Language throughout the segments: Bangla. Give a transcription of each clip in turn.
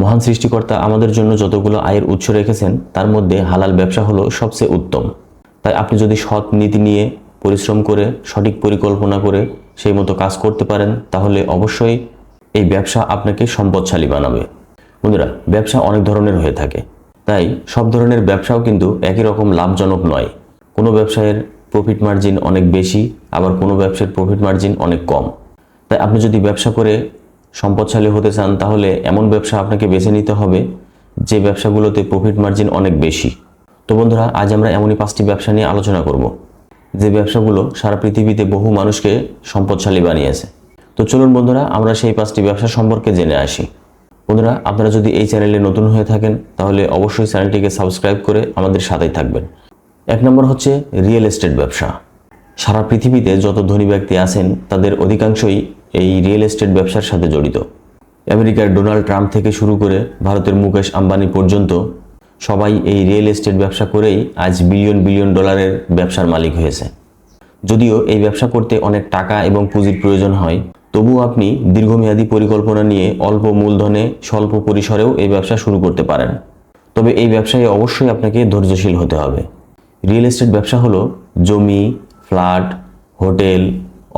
মহান সৃষ্টিকর্তা আমাদের জন্য যতগুলো আয়ের উৎস রেখেছেন, তার মধ্যে হালাল ব্যবসা হলো সবচেয়ে উত্তম। তাই আপনি যদি সৎ নীতি নিয়ে পরিশ্রম করে, সঠিক পরিকল্পনা করে সেই মতো কাজ করতে পারেন, তাহলে অবশ্যই এই ব্যবসা আপনাকে সম্পদশালী বানাবে। বন্ধুরা, ব্যবসা অনেক ধরনের হয়ে থাকে। তাই সব ধরনের ব্যবসাও কিন্তু একই রকম লাভজনক নয়। কোনো ব্যবসায়ের প্রফিট মার্জিন অনেক বেশি, আবার কোনো ব্যবসার প্রফিট মার্জিন অনেক কম। তাই আপনি যদি ব্যবসা করে সম্পদশালী হতে চান, তাহলে এমন ব্যবসা আপনাকে বেছে নিতে হবে যে ব্যবসাগুলোতে প্রফিট মার্জিন অনেক বেশি। তো বন্ধুরা, আজ আমরা এমনই পাঁচটি ব্যবসা নিয়ে আলোচনা করব, যে ব্যবসাগুলো সারা পৃথিবীতে বহু মানুষকে সম্পদশালী বানিয়েছে। তো চলুন বন্ধুরা, আমরা সেই পাঁচটি ব্যবসা সম্পর্কে জেনে আসি। বন্ধুরা, আপনারা যদি এই চ্যানেলে নতুন হয়ে থাকেন, তাহলে অবশ্যই চ্যানেলটিকে সাবস্ক্রাইব করে আমাদের সাথেই থাকবেন। এক নম্বর হচ্ছে রিয়েল এস্টেট ব্যবসা। সারা পৃথিবীতে যত ধনী ব্যক্তি আছেন, তাদের অধিকাংশই এই রিয়েল এস্টেট ব্যবসার সাথে জড়িত। আমেরিকার ডোনাল্ড ট্রাম্প থেকে শুরু করে ভারতের মুকেশ আম্বানি পর্যন্ত সবাই এই রিয়েল এস্টেট ব্যবসা করেই আজ বিলিয়ন বিলিয়ন ডলারের ব্যবসার মালিক হয়েছে। যদিও এই ব্যবসা করতে অনেক টাকা এবং পুঁজির প্রয়োজন হয়, তবুও আপনি দীর্ঘমেয়াদী পরিকল্পনা নিয়ে অল্প মূলধনে স্বল্প পরিসরেও এই ব্যবসা শুরু করতে পারেন। তবে এই ব্যবসায় অবশ্যই আপনাকে ধৈর্যশীল হতে হবে। রিয়েল এস্টেট ব্যবসা হলো জমি, flat, hotel,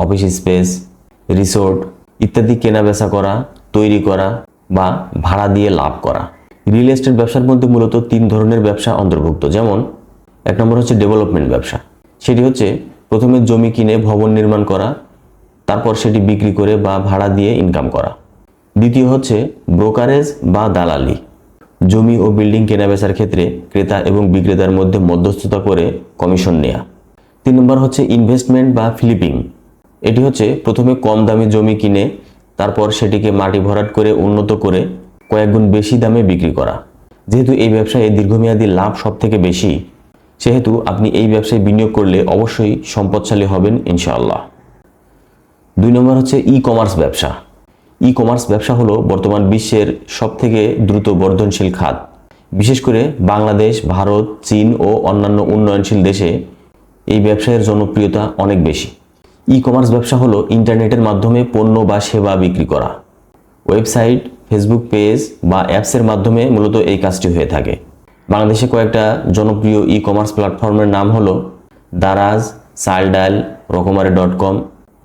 office space resort ইত্যাদি কেনা বেচা করা, তৈরি করা বা ভাড়া দিয়ে লাভ করা। রিয়েল এস্টেট ব্যবসার মধ্যে মূলত তিন ধরনের ব্যবসা অন্তর্ভুক্ত। যেমন, এক নম্বর হচ্ছে ডেভেলপমেন্ট ব্যবসা। সেটি হচ্ছে প্রথমে জমি কিনে ভবন নির্মাণ করা, তারপর সেটি বিক্রি করে বা ভাড়া দিয়ে ইনকাম করা। দ্বিতীয় হচ্ছে ব্রোকারেজ বা দালালি। জমি ও বিল্ডিং কেনাবেচার ক্ষেত্রে ক্রেতা এবং বিক্রেতার মধ্যে মধ্যস্থতা করে কমিশন নেওয়া তিন নম্বর হচ্ছে ইনভেস্টমেন্ট বা ফ্লিপিং এটি হচ্ছে প্রথমে কম দামে জমি কিনে, তারপর সেটিকে মাটি ভরাট করে উন্নত করে কয়েকগুণ বেশি দামে বিক্রি করা। যেহেতু এই ব্যবসায় দীর্ঘমেয়াদী লাভ সব থেকে বেশি, সেহেতু আপনি এই ব্যবসায় বিনিয়োগ করলে অবশ্যই সম্পদশালী হবেন ইনশাআল্লাহ। দুই নম্বর হচ্ছে ই কমার্স ব্যবসা। ই কমার্স ব্যবসা হলো বর্তমান বিশ্বের সবথেকে দ্রুত বর্ধনশীল খাত। বিশেষ করে বাংলাদেশ, ভারত, চীন ও অন্যান্য উন্নয়নশীল দেশে এই ব্যবসায়ের জনপ্রিয়তা অনেক বেশি। ই কমার্স ব্যবসা হলো ইন্টারনেটের মাধ্যমে পণ্য বা সেবা বিক্রি করা। ওয়েবসাইট, ফেসবুক পেজ বা অ্যাপসের মাধ্যমে মূলত এই কাজটি হয়ে থাকে। বাংলাদেশে কয়েকটা জনপ্রিয় ই কমার্স প্ল্যাটফর্মের নাম হলো দারাজ, সালডাল, রকমারি ডট কম,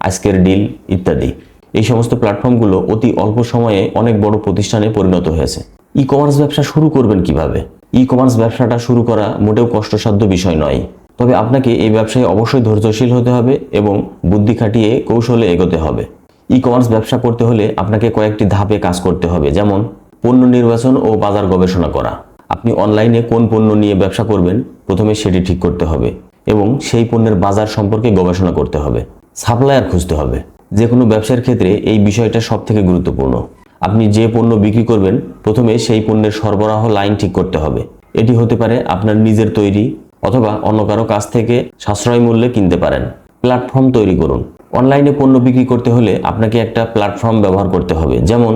আজকের ডিল ইত্যাদি। এই সমস্ত প্ল্যাটফর্মগুলো অতি অল্প সময়ে অনেক বড় প্রতিষ্ঠানে পরিণত হয়েছে। ই কমার্স ব্যবসা শুরু করবেন কীভাবে? ই কমার্স ব্যবসাটা শুরু করা মোটেও কষ্টসাধ্য বিষয় নয়। তবে আপনাকে এই ব্যবসায় অবশ্যই ধৈর্যশীল হতে হবে এবং বুদ্ধি খাটিয়ে কৌশলে এগোতে হবে। ই কমার্স ব্যবসা করতে হলে আপনাকে কয়েকটি ধাপে কাজ করতে হবে, যেমন পণ্য নির্বাচন ও বাজার গবেষণা করা। আপনি অনলাইনে কোন পণ্য নিয়ে ব্যবসা করবেন, প্রথমে সেটি ঠিক করতে হবে এবং সেই পণ্যের বাজার সম্পর্কে গবেষণা করতে হবে। সাপ্লায়ার খুঁজতে হবে। যে কোনো ব্যবসার ক্ষেত্রে এই বিষয়টা সব থেকে গুরুত্বপূর্ণ। আপনি যে পণ্য বিক্রি করবেন, প্রথমে সেই পণ্যের সরবরাহ লাইন ঠিক করতে হবে। এটি হতে পারে আপনার নিজের তৈরি অথবা অন্য কারও কাছ থেকে সাশ্রয় মূল্যে কিনতে পারেন। প্ল্যাটফর্ম তৈরি করুন। অনলাইনে পণ্য বিক্রি করতে হলে আপনাকে একটা প্ল্যাটফর্ম ব্যবহার করতে হবে। যেমন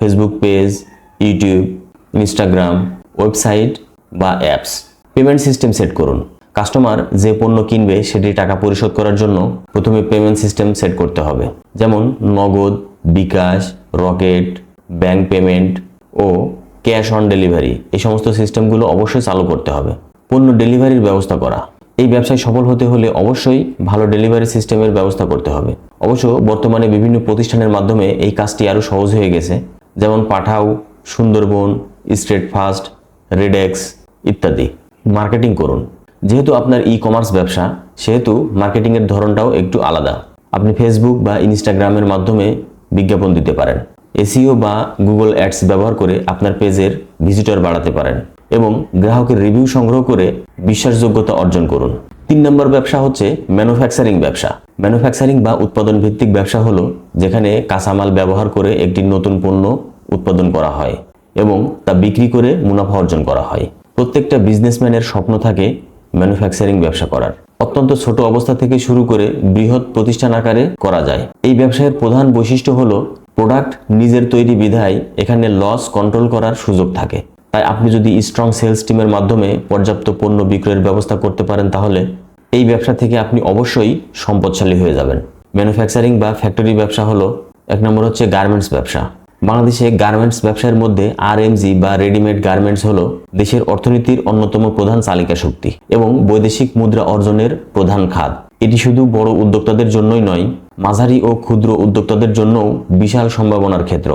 Facebook page YouTube Instagram website বা অ্যাপস পেমেন্ট সিস্টেম সেট করুন। কাস্টমার যে পণ্য কিনবে, সেটি টাকা পরিশোধ করার জন্য প্রথমে পেমেন্ট সিস্টেম সেট করতে হবে। যেমন Nagad, bKash, Rocket bank payment O cash on delivery এই সমস্ত সিস্টেমগুলো অবশ্যই চালু করতে হবে। পণ্য ডেলিভারির ব্যবস্থা করা। এই ব্যবসায় সফল হতে হলে অবশ্যই ভালো ডেলিভারি সিস্টেমের ব্যবস্থা করতে হবে। অবশ্য বর্তমানে বিভিন্ন প্রতিষ্ঠানের মাধ্যমে এই কাজটি আরও সহজ হয়ে গেছে। যেমন Pathao, Sundarban, straight fast, RedX ইত্যাদি। মার্কেটিং করুন। যেহেতু আপনার ই কমার্স ব্যবসা, সেহেতু মার্কেটিংয়ের ধরনটাও একটু আলাদা। আপনি ফেসবুক বা ইনস্টাগ্রামের মাধ্যমে বিজ্ঞাপন দিতে পারেন। এসিও বা গুগল অ্যাডস ব্যবহার করে আপনার পেজের ভিজিটর বাড়াতে পারেন। এবং গ্রাহকের রিভিউ সংগ্রহ করে বিশ্বাসযোগ্যতা অর্জন করুন। তিন নম্বর ব্যবসা হচ্ছে ম্যানুফ্যাকচারিং ব্যবসা। ম্যানুফ্যাকচারিং বা উৎপাদন ভিত্তিক ব্যবসা হলো যেখানে কাঁচামাল ব্যবহার করে একটি নতুন পণ্য উৎপাদন করা হয় এবং তা বিক্রি করে মুনাফা অর্জন করা হয়। প্রত্যেকটা বিজনেসম্যানের স্বপ্ন থাকে ম্যানুফ্যাকচারিং ব্যবসা করার। অত্যন্ত ছোট অবস্থা থেকে শুরু করে বৃহৎ প্রতিষ্ঠান আকারে করা যায়। এই ব্যবসায়ের প্রধান বৈশিষ্ট্য হলো প্রোডাক্ট নিজের তৈরি বিধায় এখানে লস কন্ট্রোল করার সুযোগ থাকে। তাই আপনি যদি স্ট্রং সেলস টিমের মাধ্যমে পর্যাপ্ত পণ্য বিক্রয়ের ব্যবস্থা করতে পারেন তাহলে এই ব্যবসা থেকে আপনি অবশ্যই সম্পদশালী হয়ে যাবেন। ম্যানুফ্যাকচারিং বা ফ্যাক্টরি ব্যবসা হলো এক নম্বর হচ্ছে গার্মেন্টস ব্যবসা। বাংলাদেশে গার্মেন্টস ব্যবসার মধ্যে আরএমজি বা রেডিমেড গার্মেন্টস হলো দেশের অর্থনীতির অন্যতম প্রধান চালিকা শক্তি এবং বৈদেশিক মুদ্রা অর্জনের প্রধান খাত। এটি শুধু বড় উদ্যোক্তাদের জন্যই নয়, মাঝারি ও ক্ষুদ্র উদ্যোক্তাদের জন্যও বিশাল সম্ভাবনার ক্ষেত্র।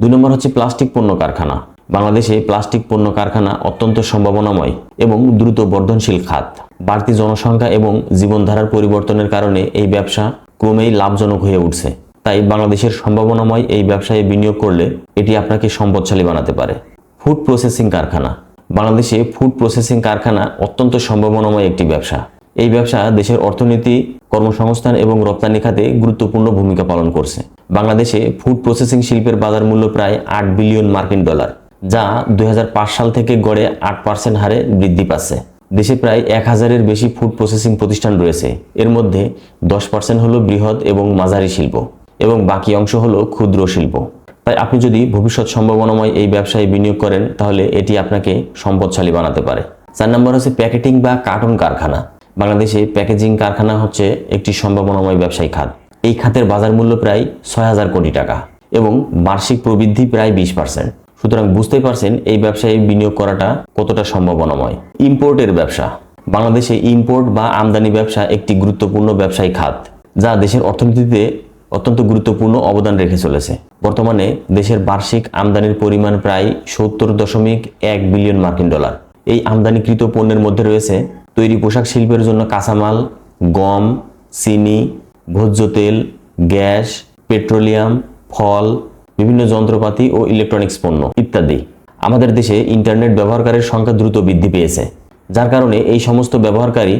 দুই নম্বর হচ্ছে প্লাস্টিক পণ্য কারখানা। বাংলাদেশে প্লাস্টিক পণ্য কারখানা অত্যন্ত সম্ভাবনাময় এবং দ্রুত বর্ধনশীল খাত। বাড়তি জনসংখ্যা এবং জীবনধারার পরিবর্তনের কারণে এই ব্যবসা ক্রমেই লাভজনক হয়ে উঠছে। তাই বাংলাদেশের সম্ভাবনাময় এই ব্যবসায় বিনিয়োগ করলে এটি আপনাকে সম্পদশালী বানাতে পারে। ফুড প্রসেসিং কারখানা। বাংলাদেশে ফুড প্রসেসিং কারখানা অত্যন্ত সম্ভাবনাময় একটি ব্যবসা। এই ব্যবসা দেশের অর্থনীতি, কর্মসংস্থান এবং রপ্তানি খাতে গুরুত্বপূর্ণ ভূমিকা পালন করছে। বাংলাদেশে ফুড প্রসেসিং শিল্পের বাজার মূল্য প্রায় আট বিলিয়ন মার্কিন ডলার। যা দুই হাজার পাঁচ সাল থেকে গড়ে আট পার্সেন্ট হারে বৃদ্ধি পাচ্ছে। দেশে প্রায় এক হাজারের বেশি ফুড প্রসেসিং প্রতিষ্ঠান রয়েছে। এর মধ্যে দশ পার্সেন্ট হলো বৃহৎ এবং মাঝারি শিল্প এবং বাকি অংশ হলো ক্ষুদ্র শিল্প। তাই আপনি যদি ভবিষ্যৎ সম্ভাবনাময় এই ব্যবসায় বিনিয়োগ করেন, তাহলে এটি আপনাকে সম্পদশালী বানাতে পারে। চার নম্বর হচ্ছে প্যাকেটিং বা কার্টন কারখানা। বাংলাদেশে প্যাকেজিং কারখানা হচ্ছে একটি সম্ভাবনাময় ব্যবসায়ী খাত। এই খাতের বাজার মূল্য প্রায় ছয় হাজার কোটি টাকা এবং বার্ষিক প্রবৃদ্ধি প্রায় বিশ পার্সেন্ট সুতরাং বুঝতেই পারছেন এই ব্যবসায় বিনিয়োগ করাটা কতটা সম্ভাবনাময়। ইম্পোর্টের ব্যবসা। বাংলাদেশে ইম্পোর্ট বা আমদানি ব্যবসা একটি গুরুত্বপূর্ণ ব্যবসায়ী খাত, যা দেশের অর্থনীতিতে অত্যন্ত গুরুত্বপূর্ণ অবদান রেখে চলেছে। বর্তমানে দেশের বার্ষিক আমদানির পরিমাণ প্রায় সত্তর দশমিক এক বিলিয়ন মার্কিন ডলার। এই আমদানিকৃত পণ্যের মধ্যে রয়েছে তৈরি পোশাক শিল্পের জন্য কাঁচামাল, গম, চিনি, ভোজ্য তেল, গ্যাস, পেট্রোলিয়াম, ফল বিভিন্ন যন্ত্রপাতি ও ইলেকট্রনিক্স পণ্য ইত্যাদি। আমাদের দেশে ইন্টারনেট ব্যবহারকারীর সংখ্যা দ্রুত বৃদ্ধি পেয়েছে, যার কারণে এই সমস্ত ব্যবহারকারী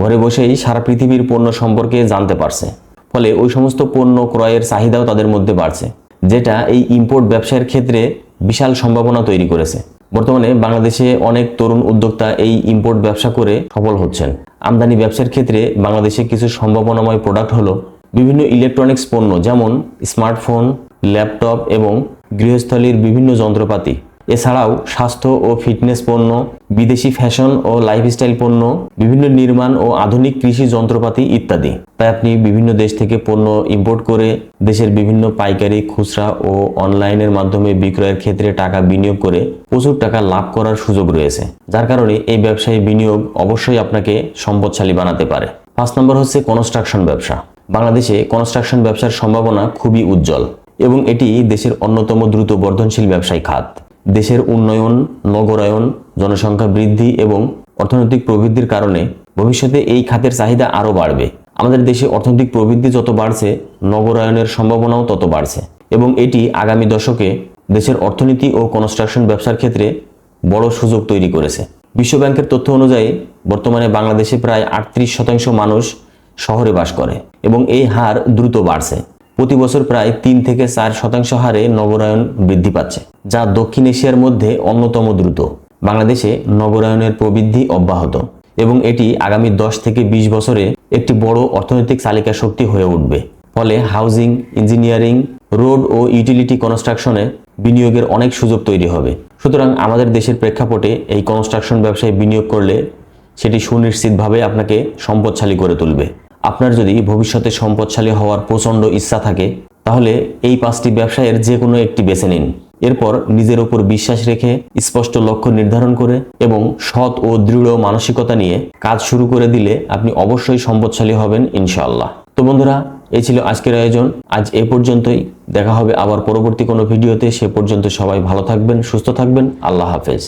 ঘরে বসেই সারা পৃথিবীর পণ্য সম্পর্কে জানতে পারছে। ফলে ওই সমস্ত পণ্য ক্রয়ের চাহিদাও তাদের মধ্যে বাড়ছে, যেটা এই ইম্পোর্ট ব্যবসায়ের ক্ষেত্রে বিশাল সম্ভাবনা তৈরি করেছে। বর্তমানে বাংলাদেশে অনেক তরুণ উদ্যোক্তা এই ইম্পোর্ট ব্যবসা করে সফল হচ্ছেন। আমদানি ব্যবসার ক্ষেত্রে বাংলাদেশে কিছু সম্ভাবনাময় প্রোডাক্ট হলো বিভিন্ন ইলেকট্রনিক্স পণ্য, যেমন স্মার্টফোন ল্যাপটপ এবং গৃহস্থলীর বিভিন্ন যন্ত্রপাতি। এছাড়াও স্বাস্থ্য ও ফিটনেস পণ্য, বিদেশি ফ্যাশন ও লাইফস্টাইল পণ্য, বিভিন্ন নির্মাণ ও আধুনিক কৃষি যন্ত্রপাতি ইত্যাদি। তাই আপনি বিভিন্ন দেশ থেকে পণ্য ইম্পোর্ট করে দেশের বিভিন্ন পাইকারি, খুচরা ও অনলাইনের মাধ্যমে বিক্রয়ের ক্ষেত্রে টাকা বিনিয়োগ করে প্রচুর টাকা লাভ করার সুযোগ রয়েছে। যার কারণে এই ব্যবসায় বিনিয়োগ অবশ্যই আপনাকে সম্পদশালী বানাতে পারে। পাঁচ নম্বর হচ্ছে কনস্ট্রাকশন ব্যবসা। বাংলাদেশে কনস্ট্রাকশন ব্যবসার সম্ভাবনা খুবই উজ্জ্বল। এবং এটি দেশের অন্যতম দ্রুত বর্ধনশীল ব্যবসায়ী খাত। দেশের উন্নয়ন, নগরায়ন, জনসংখ্যা বৃদ্ধি এবং অর্থনৈতিক প্রবৃদ্ধির কারণে ভবিষ্যতে এই খাতের চাহিদা আরও বাড়বে। আমাদের দেশে অর্থনৈতিক প্রবৃদ্ধি যত বাড়ছে, নগরায়নের সম্ভাবনাও তত বাড়ছে এবং এটি আগামী দশকে দেশের অর্থনীতি ও কনস্ট্রাকশন ব্যবসার ক্ষেত্রে বড় সুযোগ তৈরি করেছে। বিশ্বব্যাংকের তথ্য অনুযায়ী, বর্তমানে বাংলাদেশে প্রায় আটত্রিশ শতাংশ মানুষ শহরে বাস করে এবং এই হার দ্রুত বাড়ছে। প্রতি বছর প্রায় তিন থেকে চার শতাংশ হারে নগরায়ন বৃদ্ধি পাচ্ছে, যা দক্ষিণ এশিয়ার মধ্যে অন্যতম দ্রুত। বাংলাদেশে নগরায়নের প্রবৃদ্ধি অব্যাহত এবং এটি আগামী দশ থেকে ২০ বছরে একটি বড় অর্থনৈতিক চালিকা শক্তি হয়ে উঠবে। ফলে হাউজিং, ইঞ্জিনিয়ারিং, রোড ও ইউটিলিটি কনস্ট্রাকশনে বিনিয়োগের অনেক সুযোগ তৈরি হবে। সুতরাং আমাদের দেশের প্রেক্ষাপটে এই কনস্ট্রাকশন ব্যবসায় বিনিয়োগ করলে সেটি সুনিশ্চিতভাবে আপনাকে সম্পদশালী করে তুলবে। আপনার যদি ভবিষ্যতে সম্পদশালী হওয়ার প্রচণ্ড ইচ্ছা থাকে, তাহলে এই পাঁচটি ব্যবসায়ের যে কোনো একটি বেছে নিন। এরপর নিজের ওপর বিশ্বাস রেখে, স্পষ্ট লক্ষ্য নির্ধারণ করে এবং সৎ ও দৃঢ় মানসিকতা নিয়ে কাজ শুরু করে দিলে আপনি অবশ্যই সম্পদশালী হবেন ইনশাআল্লাহ। তো বন্ধুরা, এই ছিল আজকের আয়োজন। আজ এ পর্যন্তই। দেখা হবে আবার পরবর্তী কোনো ভিডিওতে। সে পর্যন্ত সবাই ভালো থাকবেন, সুস্থ থাকবেন। আল্লাহ হাফেজ।